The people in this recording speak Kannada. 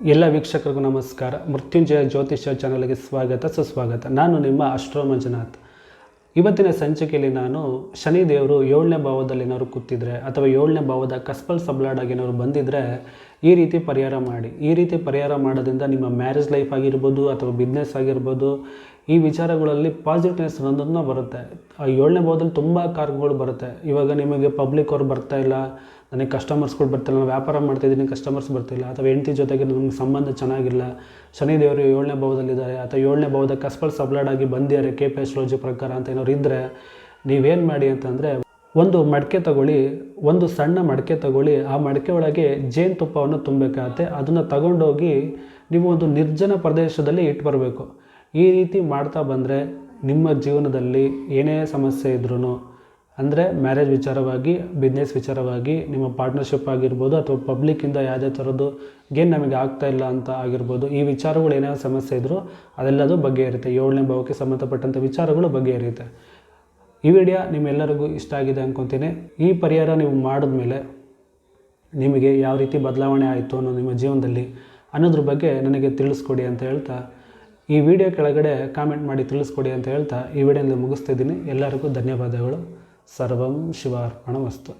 ಎಲ್ಲ ವೀಕ್ಷಕರಿಗೂ ನಮಸ್ಕಾರ. ಮೃತ್ಯುಂಜಯ ಜ್ಯೋತಿಷ್ಯ ಚಾನಲ್ಗೆ ಸ್ವಾಗತ. ಸುಸ್ವಾಗತ. ನಾನು ನಿಮ್ಮ ಅಷ್ಟ್ರೋ ಮಂಜುನಾಥ್. ಇವತ್ತಿನ ಸಂಚಿಕೆಯಲ್ಲಿ ನಾನು ಶನಿ ದೇವರು ಏಳನೇ ಭಾವದಲ್ಲಿ ಏನಾದ್ರು ಕೂತಿದ್ರೆ ಅಥವಾ ಏಳನೇ ಭಾವದ ಕಸ್ಪಲ್ ಸಬ್ಲಾಡಾಗಿ ಏನಾದ್ರು ಬಂದಿದ್ರೆ ಈ ರೀತಿ ಪರಿಹಾರ ಮಾಡಿ. ಈ ರೀತಿ ಪರಿಹಾರ ಮಾಡೋದ್ರಿಂದ ನಿಮ್ಮ ಮ್ಯಾರೇಜ್ ಲೈಫ್ ಆಗಿರ್ಬೋದು ಅಥವಾ ಬಿಸ್ನೆಸ್ ಆಗಿರ್ಬೋದು ಈ ವಿಚಾರಗಳಲ್ಲಿ ಪಾಸಿಟಿವ್ನೆಸ್ ಅನ್ನೋದನ್ನ ಬರುತ್ತೆ. ಏಳನೇ ಭಾವದಲ್ಲಿ ತುಂಬ ಕಾರ್ಯಗಳು ಬರುತ್ತೆ. ಇವಾಗ ನಿಮಗೆ ಪಬ್ಲಿಕ್ ಅವ್ರು ಬರ್ತಾ ಇಲ್ಲ, ನನಗೆ ಕಸ್ಟಮರ್ಸ್ಗಳು ಬರ್ತಿಲ್ಲ ನಾನು ವ್ಯಾಪಾರ ಮಾಡ್ತಾಯಿದ್ದೀನಿ ಕಸ್ಟಮರ್ಸ್ ಬರ್ತಿಲ್ಲ ಅಥವಾ ಹೆಂಡತಿ ಜೊತೆಗೆ ನಮಗೆ ಸಂಬಂಧ ಚೆನ್ನಾಗಿಲ್ಲ ಶನಿ ದೇವರು ಏಳನೇ ಭಾವದಲ್ಲಿದ್ದಾರೆ ಅಥವಾ ಏಳನೇ ಭಾವದ ಕಸ್ಪಲ್ ಸಬ್ಲಾಡ್ ಆಗಿ ಬಂದಿದ್ದಾರೆ ಕೆ ಪಿ ಎಸ್ಟ್ರಾಲಜಿ ಪ್ರಕಾರ ಅಂತ ಏನಾದ್ರು ಇದ್ದರೆ ನೀವೇನು ಮಾಡಿ ಅಂತಂದರೆ, ಒಂದು ಮಡಕೆ ತಗೊಳ್ಳಿ, ಒಂದು ಸಣ್ಣ ಮಡಕೆ ತಗೊಳ್ಳಿ, ಆ ಮಡಕೆ ಒಳಗೆ ಜೇನುತುಪ್ಪವನ್ನು ತುಂಬಬೇಕಾಗತ್ತೆ. ಅದನ್ನು ತಗೊಂಡೋಗಿ ನೀವು ಒಂದು ನಿರ್ಜನ ಪ್ರದೇಶದಲ್ಲಿ ಇಟ್ಟು ಬರಬೇಕು ಈ ರೀತಿ ಮಾಡ್ತಾ ಬಂದರೆ ನಿಮ್ಮ ಜೀವನದಲ್ಲಿ ಏನೇ ಸಮಸ್ಯೆ ಇದ್ರೂ ಅಂದರೆ ಮ್ಯಾರೇಜ್ ವಿಚಾರವಾಗಿ ಬಿಸ್ನೆಸ್ ವಿಚಾರವಾಗಿ, ನಿಮ್ಮ ಪಾರ್ಟ್ನರ್ಶಿಪ್ ಆಗಿರ್ಬೋದು ಅಥವಾ ಪಬ್ಲಿಕ್ಕಿಂದ ಯಾವುದೇ ಥರದ್ದು ಗೇನ್ ನಮಗೆ ಆಗ್ತಾ ಇಲ್ಲ ಅಂತ ಆಗಿರ್ಬೋದು, ಈ ವಿಚಾರಗಳು ಏನೇ ಸಮಸ್ಯೆ ಇದ್ದರೂ ಬಗ್ಗೆ ಇರುತ್ತೆ ಏಳನೇ ಭಾವಕ್ಕೆ ಸಂಬಂಧಪಟ್ಟಂಥ ವಿಚಾರಗಳು ಬಗೆಹರಿಯುತ್ತೆ. ಈ ವಿಡಿಯೋ ನಿಮ್ಮೆಲ್ಲರಿಗೂ ಇಷ್ಟ ಆಗಿದೆ ಅಂದ್ಕೊತೀನಿ ಈ ಪರಿಹಾರ ನೀವು ಮಾಡಿದ್ಮೇಲೆ ನಿಮಗೆ ಯಾವ ರೀತಿ ಬದಲಾವಣೆ ಆಯಿತು ಅನ್ನೋ ನಿಮ್ಮ ಜೀವನದಲ್ಲಿ ಅನ್ನೋದ್ರ ಬಗ್ಗೆ ನನಗೆ ತಿಳಿಸ್ಕೊಡಿ ಅಂತ ಹೇಳ್ತಾ ಈ ವಿಡಿಯೋ ಕೆಳಗಡೆ ಕಾಮೆಂಟ್ ಮಾಡಿ ತಿಳಿಸ್ಕೊಡಿ ಅಂತ ಹೇಳ್ತಾ ಈ ವಿಡಿಯೋನಲ್ಲಿ ಮುಗಿಸ್ತಿದ್ದೀನಿ ಎಲ್ಲರಿಗೂ ಧನ್ಯವಾದಗಳು. ಸರ್ವಂ ಶಿವಾರ್ಪಣಮಸ್ತು.